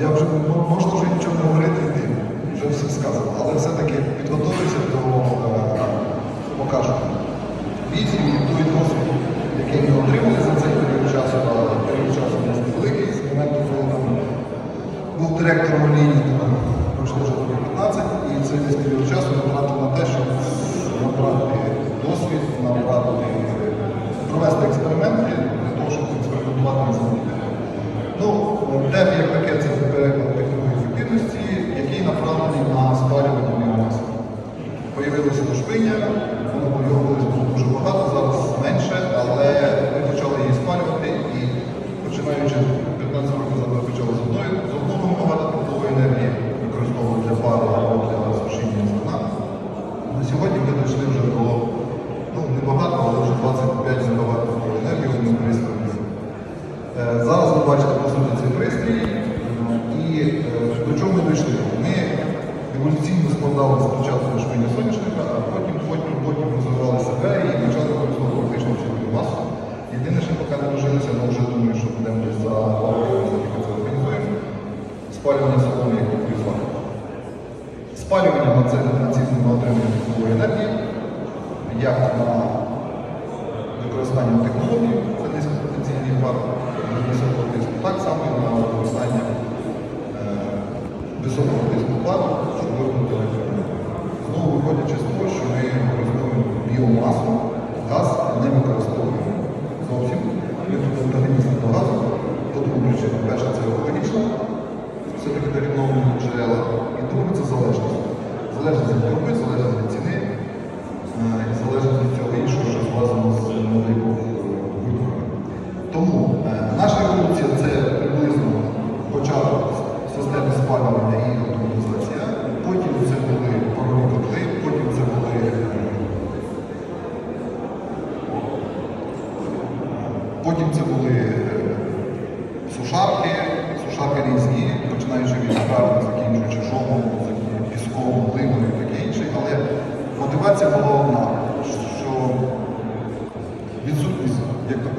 я вже можна вже нічого не говорити, вже все сказано. Але все-таки підготуюся до е, покажу. Візі,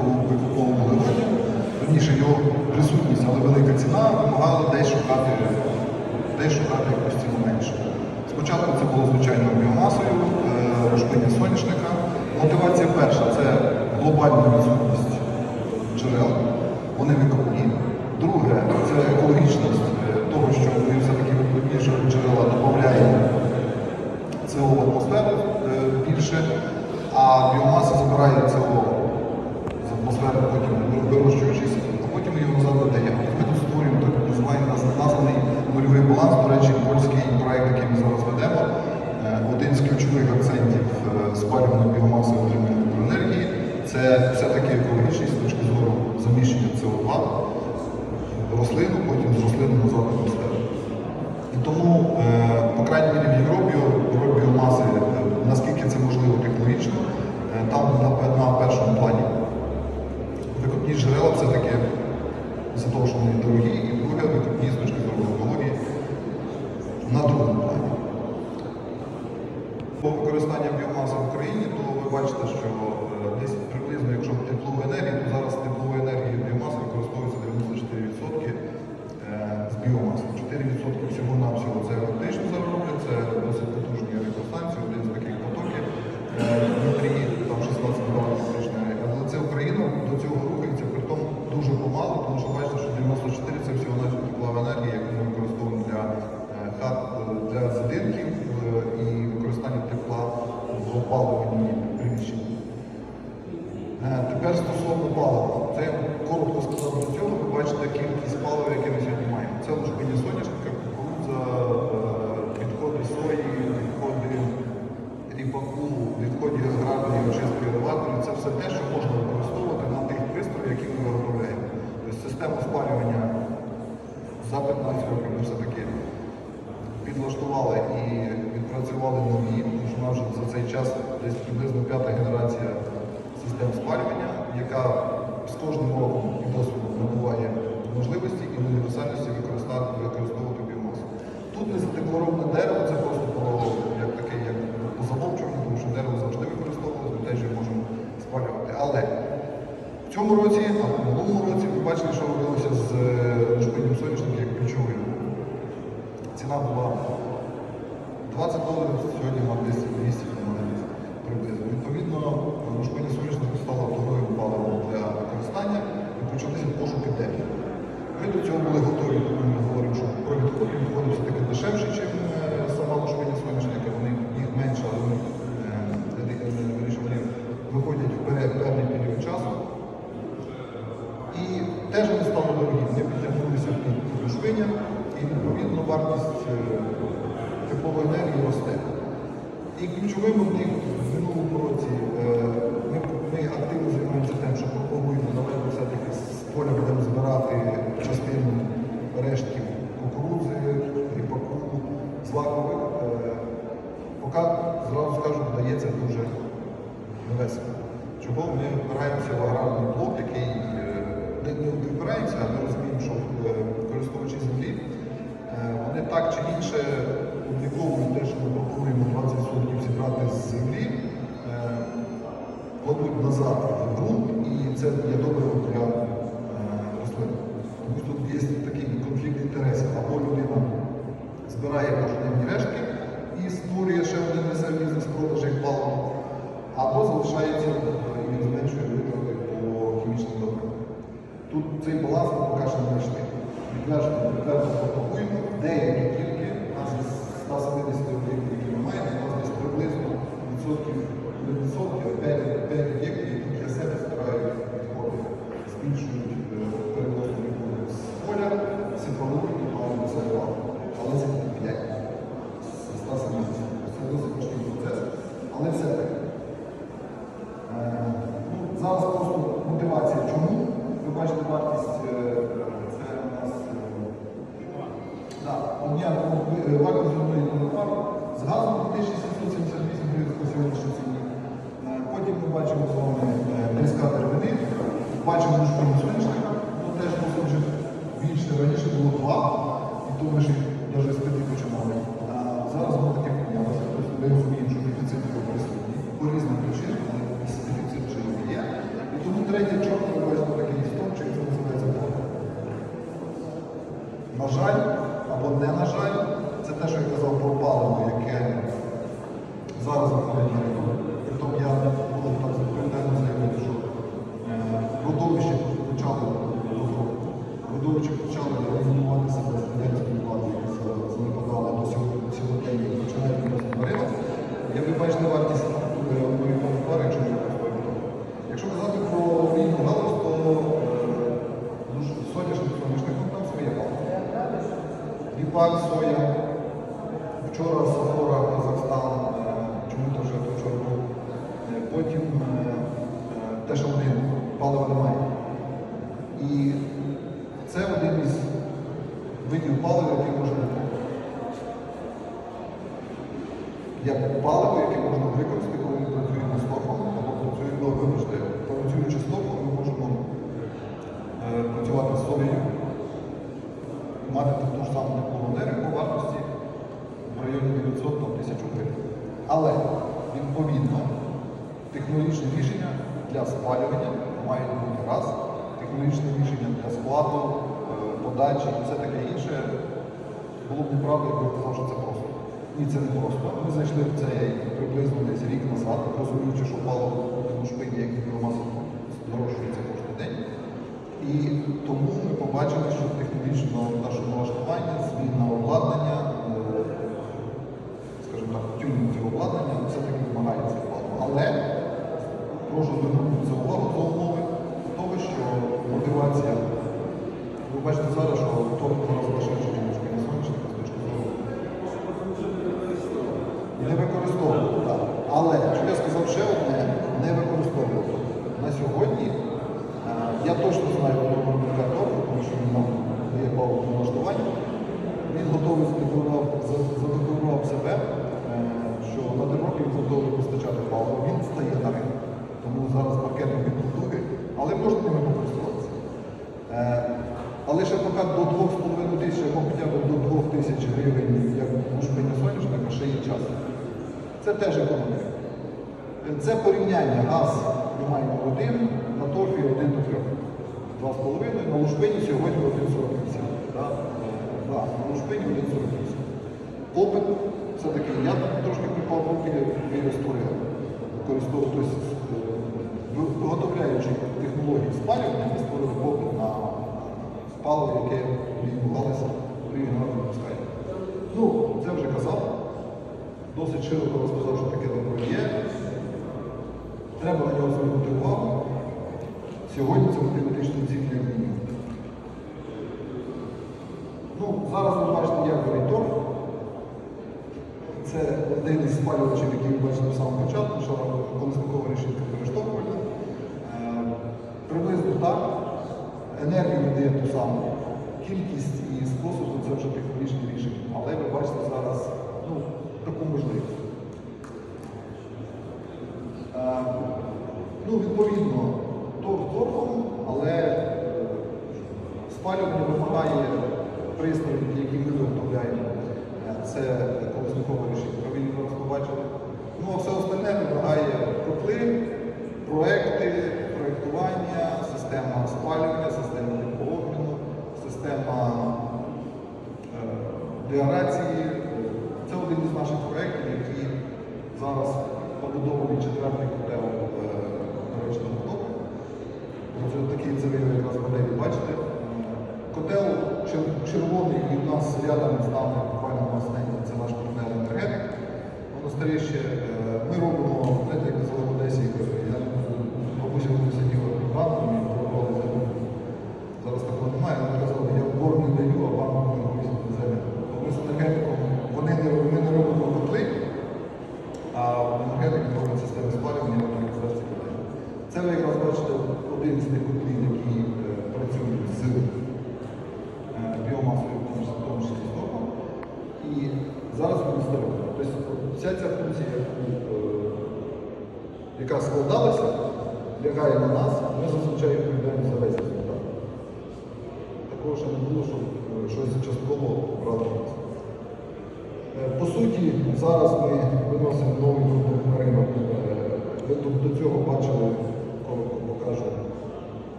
якого ви купували. Раніше його присутність, але велика ціна вимагала десь шукати десь шукати якусь ціну менше. Спочатку це було звичайно біомасою, е, рослиння сонячних. До речі, польський проєкт, який ми зараз ведемо, е, один з ключових акцентів е, спалюваної біомаси отримання електроенергії це все-таки екологічність з точки зору заміщення СО2 в рослину, потім з рослини назад атмосферу. І тому, е, по крайній мірі, в Європі роль біомаси, наскільки це можливо технологічно, там на першому плані викопні джерела все-таки за того, що вони дорогі, і друге викопні з точки на другому плані. По використанні біомаси в Україні, то ви бачите, що може за цей час десь приблизно п'ята генерація систем спалювання, яка з кожним роком і досвідом набуває можливості і універсальності використовувати біомасу. Тут не задеклароване дерево, це просто було як таке, як позамовчування, тому що дерево завжди використовувалося, ми теж можемо спалювати. Але в цьому році, а в минулому році, ми бачили, що робилося з е, шпинням соняшників як ключовим. Ціна була. 20 доларів, сьогодні вона десь 200 доларів приблизно. Відповідно, шпиня соняшника стала второю паливом для використання і почалися пошуки техніки. Ми до цього були готові, тому ми говоримо, що про відход виходить все-таки дешевше, ніж сама лошпиня соняшника. Вони їх менше, але вони е, е, виходять в певний період часу. І теж вони стали дорогі. Вони підтягнулися під лошпиня, і відповідно вартість е, теплової енергії росте. І ключовим них в минулому році е, ми, ми активно займаємося тим, що пропагуємо давайте все-таки з поля будемо збирати частину рештків кукурудзи, ріпаку, злакових. Е, Поки зразу скажу, вдається дуже невесело. Чого ми впираємося в аграрний блок, який е, не впираємося, а ми розуміємо, що користувачі землі вони так чи інше обліковують те, що ми пропонуємо 20% зібрати з землі, е, кладуть назад в ґрунт, і це є добрим для е, рослин. Тому тут є такий конфлікт інтересів. Або людина збирає пожежні рештки і створює ще один резерв бізнес-продаж як паливо, або залишається е, і зменшує витрати по хімічним добривам. Тут цей баланс ми поки що не знайшли. Відверто пропагуємо, деякі тільки, нас 170 об'єктів, які ми маємо, у нас десь приблизно відсотків, не відсотків, а 5, 5 об'єктів, які для себе збирають відходи, збільшують е, перевозку відходів з поля, сипалують і це паливо. Але це не 5 з 170. Це досить важкий процес, але все-таки. Е, ну, Зараз просто мотивація чому. Ви бачите вартість, е, це у нас е, вартість пару з газом 2778 гривень по сьогоднішній ціні. Е, Потім ми бачимо з вами тріска деревини, бачимо школу сонячника, ну теж вже більше. Раніше було два, і то ми ж їх навіть з п'яти починали. А зараз воно таке помінялося. Тобто ми розуміємо, що дефіцит його присутній по різним причинам, але дефіцит вже є. І тому третє чорт, ви бачите такий стовпчик, це називається борг. На жаль, або не на жаль, це те, що я казав про паливо, яке зараз виходить на ринок. Притом я можу так відповідально заявити, що е, родовище почали родовище почали розумувати себе з радянської влади, які за- занепадали до сьогодні сьогодення і починають виносити на ринок. Як ви бачите, вартість е, одної тонни пари, якщо не використовуємо. Якщо казати про війну галузь, то е, ну, ж, соняшник, соняшник, ну, там своє паливо. Віпак, соя. Вчора Сахора, Казахстан, е, чому то вже вчора був. Е, Потім е, е, те, що вони палива немає. І це один із видів палива, який можна як паливо, яке можна використати, коли ми працюємо з торфом, або працюємо, ну, вибачте, працюючи з торфом, ми можемо е, працювати з соєю, мати ту ж саму теплову по вартості в районі 900 до 1000 гривень. Але відповідно технологічне рішення для спалювання має бути раз, технологічне рішення для складу, е, подачі і все таке інше. Було б неправда, якби я казав, що це просто. Ні, це не просто. Ми зайшли в це приблизно десь рік назад, розуміючи, що паливо в шпині, як і біомаса, здорожчується кожен день. І тому ми побачили, що технологічно нашому налаштування, зміна обладнання, е, скажімо так, тюнінг цього обладнання все-таки вимагається вкладу. Але прошу звернути це увагу до умови того, що мотивація. Ви бачите зараз, що зараз дешевше, теж економія. Це порівняння газ ми маємо 1, на торфі 1 до 3. 2,5 на Лужпині сьогодні 1,48. На Лужпині 1,48. Попит все-таки я трошки припав руки біля створив, користуючись, е, виготовляючи технології спалювання, ми створили попит на паливо, яке відбувалося при його Ну, Це вже казав досить широко розказав, що таке добро є. Треба на нього звернути увагу. Сьогодні це математичне зіткнення мінімум. Ну, Зараз ви бачите, як горить торф. Це один із спалювачів, який ви бачили на самому початку, що констатова рішення перештовхування. Е, приблизно так. Енергію дає ту саму кількість і способу це вже технічне рішення. Але ви бачите зараз. ну, неможливо. Е, ну, відповідно, торг торгом, але е, спалювання вимагає пристроїв, які ми виготовляємо. Е, це колеснухове рішення, яке ви побачили. Ну, а все остальне вимагає котли, проекти, проєктування, система спалювання, система теплообміну, система е, деорації. червоний і в нас рядом з нами.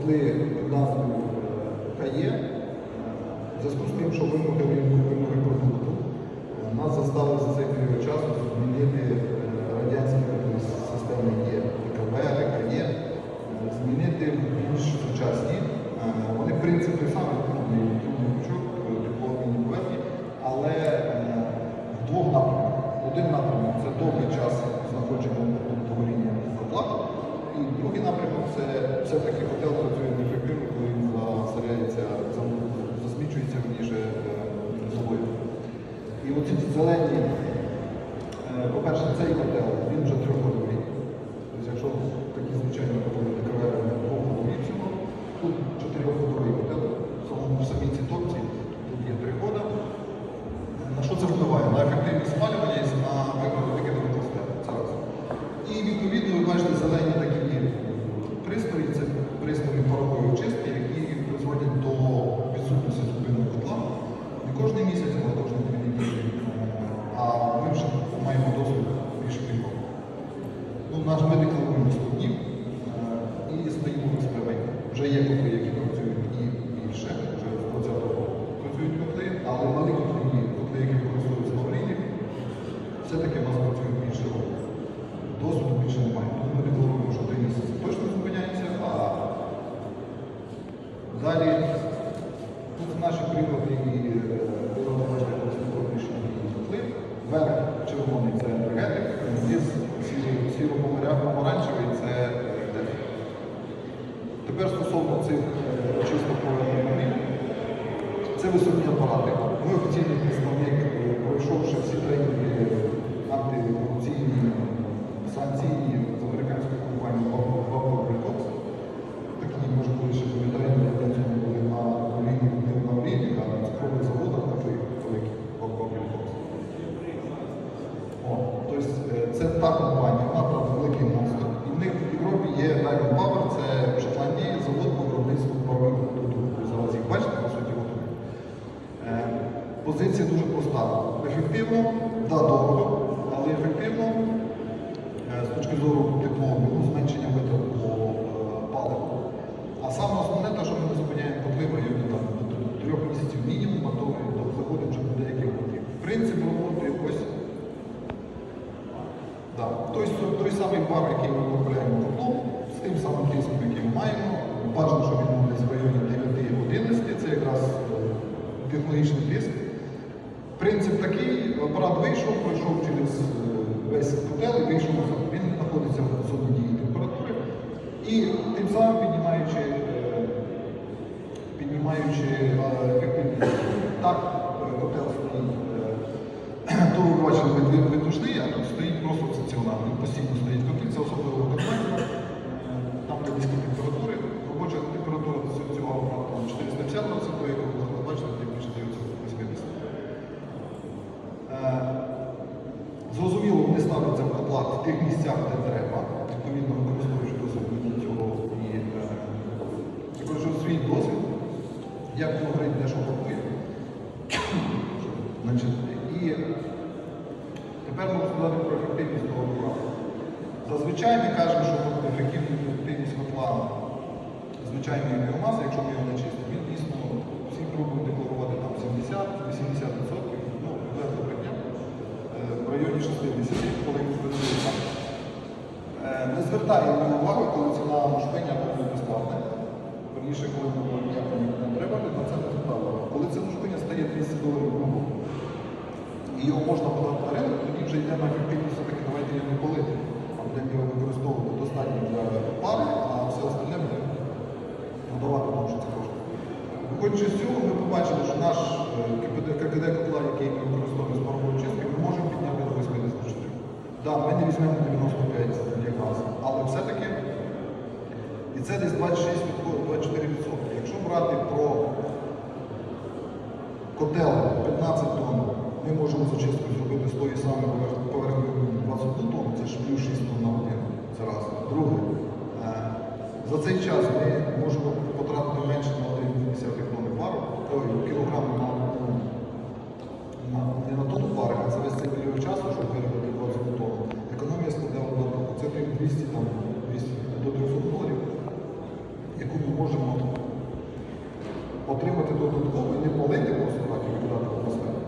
Коли назву е, КЕ, в зв'язку з тим, що вимоги вимоги продукту, е, нас заставили за цей період часу змінити. високі апарати. Ми офіційні представники. Позиція дуже проста. Ефективно, да, дорого, але ефективно е, з точки зору теплового ну, зменшення витрат по е, паливу. А саме основне те, що ми не зупиняємо потреби, як до трьох місяців мінімум, а то заходимо вже до деяких років. Принцип роботи ось да. той, той самий бар, який ми апарат вийшов, пройшов через е, весь котел і вийшов назад. Він знаходиться в зоні дії температури і тим самим піднімаючи, е, піднімаючи е. Так, котел стоїть. То ви бачили видушний, а тут стоїть просто стаціонарний. Постійно стоїть котлі, це особливо конвенція. Там де низькі в тих місцях, де треба, відповідно використовуючи досвід цього і е, використовуючи свій досвід, як воно горить, де що. Значить, і тепер можу сказати про ефективність того апарату. Зазвичай ми кажемо, що ефективність, котла звичайної біомаси, якщо ми його не чистимо, він дійсно всі пробують декларувати там 70-80%, ну, відверто брехня, е, в районі 60, коли ми працюємо. Не звертаємо увагу, коли ціна мушпення буде безплатна. Верніше, коли ми ніяко не треба, на це не звертали. Коли це мушпення стає 200 доларів грубо, і його можна подати на ринок, тоді вже йде на ефективність, все-таки давайте його не палити, а будемо його використовувати достатньо для пари, а все остальне будемо продавати, що це коштує. Виходячи з цього, ми побачили, що наш е, КПД-котла, який ми використовуємо з паровою чисткою, ми можемо підняти до 84. Так, ми не візьмемо 95 як раз, але все-таки і це десь 26-24%. Якщо брати про котел 15 тонн, ми можемо з очисткою зробити з тої самої поверх- 21 тонн, це ж плюс 6 тонн на годину. Це раз. Друге, е, за цей час ми можемо потратити менше на 1,2 тонни пару, кілограм на, на, не на тонну пари, а за весь цей період часу, щоб виробити 20 тонн. Економія складає додатково. Це тим 200, там, 200 до 300 доларів, яку ми можемо отримати додатково і не палити просто так і викидати в атмосферу,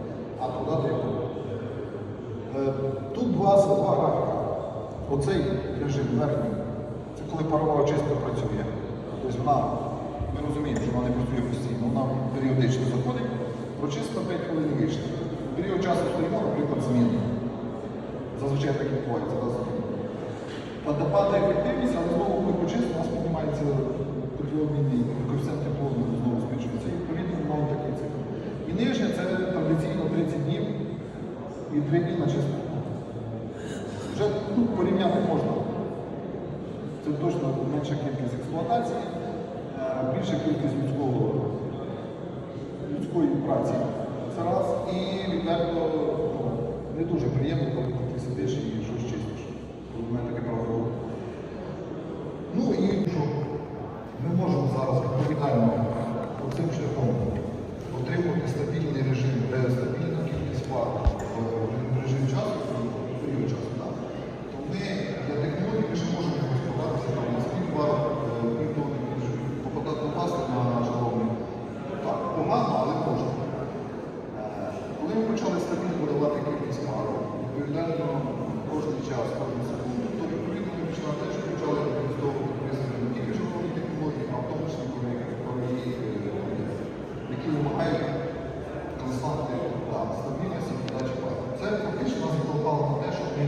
а продати як. Е, Тут два, графіка. Оцей режим верхній, це коли парова очистка працює. Тобто вона, ми розуміємо, що вона не працює постійно, вона періодично заходить, прочистка 5 хвилин вийшла. Період часу стоїмо, наприклад, змінно. Зазвичай так відбувається раз в день. Паде- Падає ефективність, але знову коли почистимо, у нас піднімається теплообмінний коефіцієнт теплообміну знову збільшується. І відповідно маємо такий цикл. І нижнє це традиційно 30 днів і 3 дні на чистку. Вже ну, порівняти можна. Це точно менша кількість експлуатації, е, більша кількість людського, людської праці. Це раз. І відверто ну, не дуже приємно, коли ти сидиш і. Коли мене таке право. Ну і що ми можемо зараз відповідально цим шляхом отримувати стабільний режим, де стабільна кількість пар в режим часу, в період часу, так, то ми для технології ми ще можемо розповідатися там на скільки пар півтони попадати попасти на жаровні. Так, погано, але можна. Е, Коли ми почали стабільно подавати кількість пар, відповідально кожен час, кожну секунду, то відповідно ми почали теж почали використовувати пристрої не тільки жаровні технології, а в тому числі парові, е, які вимагають константи та стабільності подачі пар. Це фактично нас впливало на те, щоб ми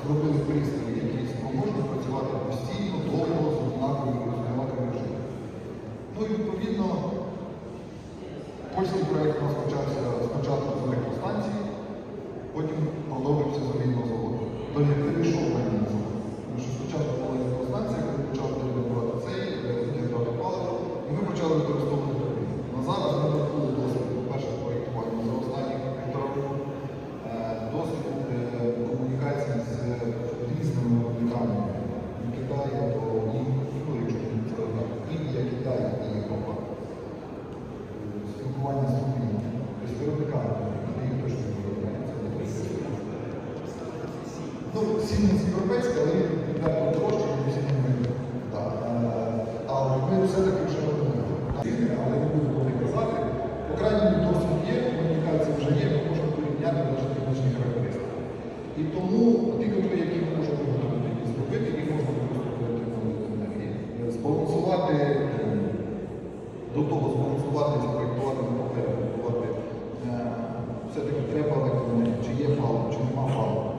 зробили пристрої, які спроможні працювати постійно, довго, з однаковими з однаковим режимом. Ну і відповідно. Польський проєкт розпочався спочатку з електростанції, потім продовжився з вільного заводу. До не перейшов на вільний завод. Тому що спочатку була електростанція, коли почали дебати цей, дебати паливо, і ми почали використовувати турбіни. На зараз ми набули досвід, по-перше, проєктування за останні півтора року, е, досвід е, комунікації з різними виробниками від Китаю до Індії, ну, якщо це так, Індія, Китай і Європа спілкування з Україною, з виробниками, вони їх точно не виробляють. Це не точно. Ну, сильно європейська, але він будувати, спроєктувати на папері. Е, Все-таки треба електроенергія, чи є паливо, чи нема палива.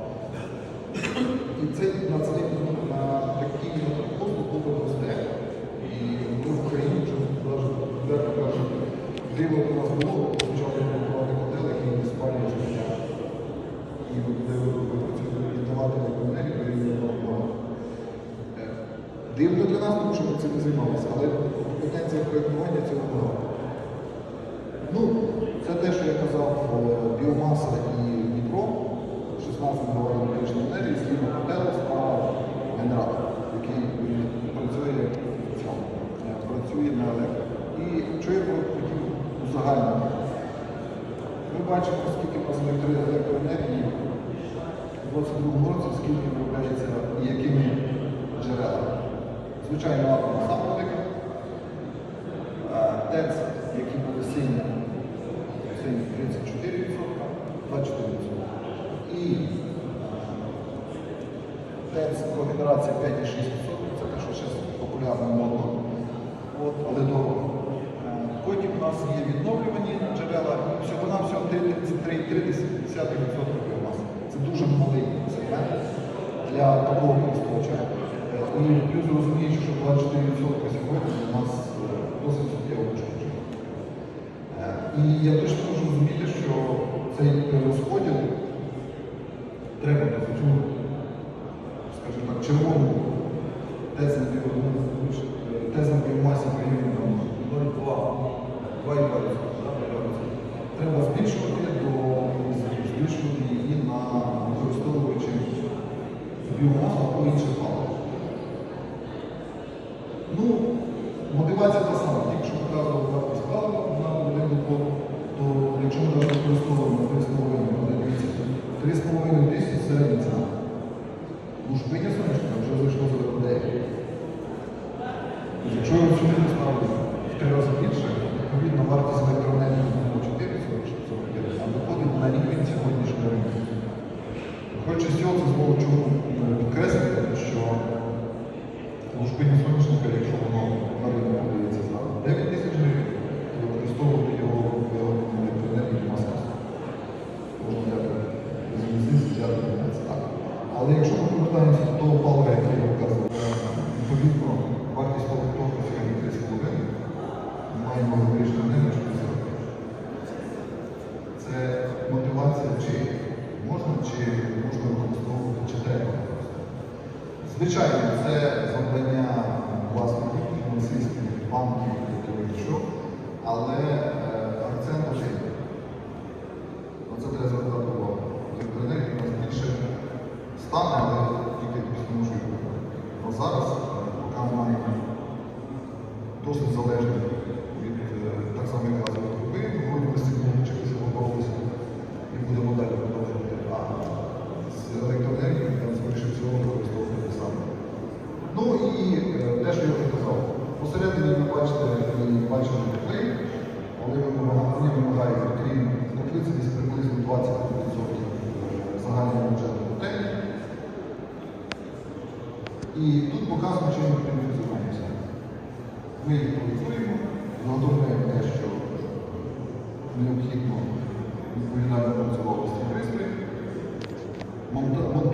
І це на цей на такий послуг попит росте. І ми в Україні вже відверто кажуть, диво у нас було, почали будувати модель, який не спалює життя. І буде віддавати електроенергію обладнання. Е, Дивно для нас, тому що ми цим не займалися, але компетенція проєктування цього багато. Ну, це те, що я казав, е, біомаса і Дніпро, 16 мегаватт електричної енергії, згідно моделі справа генератор, який е, працює, в цьому, е, електрику. І що я хотів узагальнити? Ми бачимо, скільки у нас електроенергії у 22 році, скільки виробляється і якими джерелами. Звичайно, атом сам ТЕЦ, які були сині, сині 34%, 24%. І ТЕЦ когенерація 5,6%, це те, що зараз популярно модно, Е, Потім у нас є відновлювані джерела, всього-навсього 33,3% біомаси. Це дуже малий сегмент для такого користувача. Е, І плюс розуміючи, що 24% сьогодні у нас е, досить суттєво вишкодження. І я точно можу розуміти, що цей розподіл треба до цю, скажімо так, червону тезу тезу порівняно там 0,2, 2,2, треба збільшувати до збільшувати її на використовуючи біомасу або інше паливо. Ну, мотивація та сама. Тільки що показував вартість палива на один блок, то якщо ми використовуємо 3,5 одиниці, 3,5 тисячі середня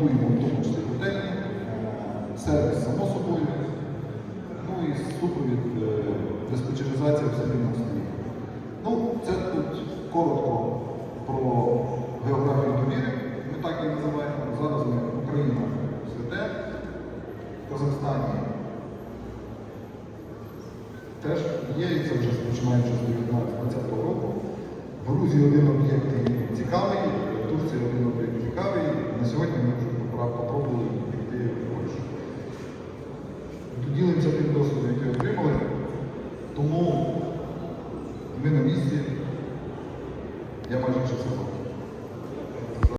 монта- в тому числі котельні, е, сервіс само собою, ну і супровід е, диспетчеризація в самій стоїть. Ну, це тут коротко про географію довіри, ми так її називаємо. Зараз ми Україна святе, в Казахстані теж є, і це вже починаючи з 19 року. В Грузії один об'єкт